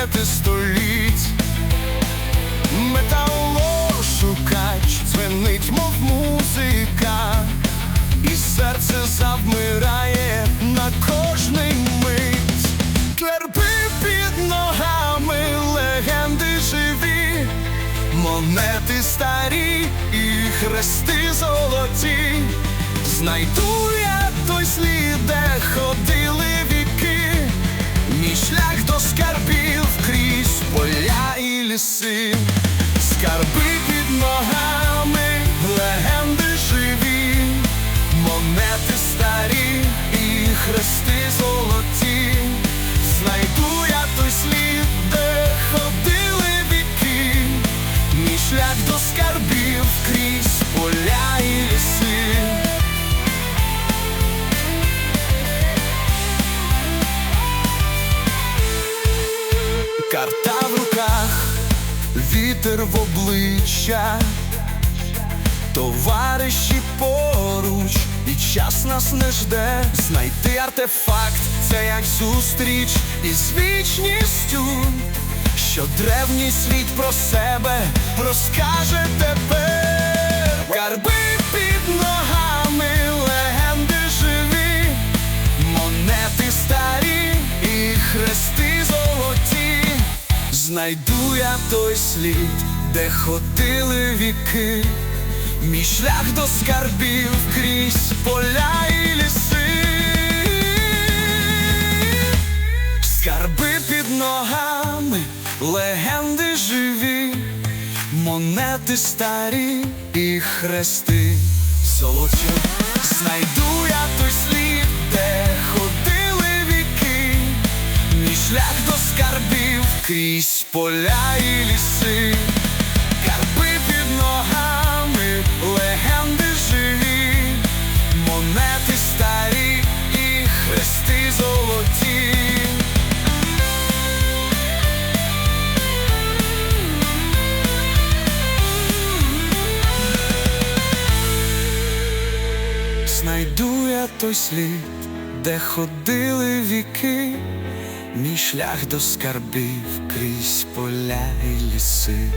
секрети століть. Металошукач дзвенить, мов музика, і серце завмирає на кожний мить. Клерби під ногами, легенди живі, монети старі і хрести золоті. Знайду я той слід, де ходили віки, мій ліси, скарби під ногами, легенди живі, монети старі і хрести золоті. Знайду я той слід, де ходили віки, мій шлях до скарбів крізь поля і ліси. Карта вітер в обличчя, товариші поруч, і час нас не жде. Знайти артефакт це як зустріч із вічністю, що древній світ про себе розкаже Знайду я той слід, де ходили віки, мій шлях до скарбів крізь поля і ліси. Скарби під ногами, легенди живі, монети старі і хрести золоті. Шлях до скарбів крізь поля і ліси. Карби під ногами, легенди живі, монети старі і хрести золоті. Знайду я той слід, де ходили віки, мій шлях до скарбів крізь поля і ліси.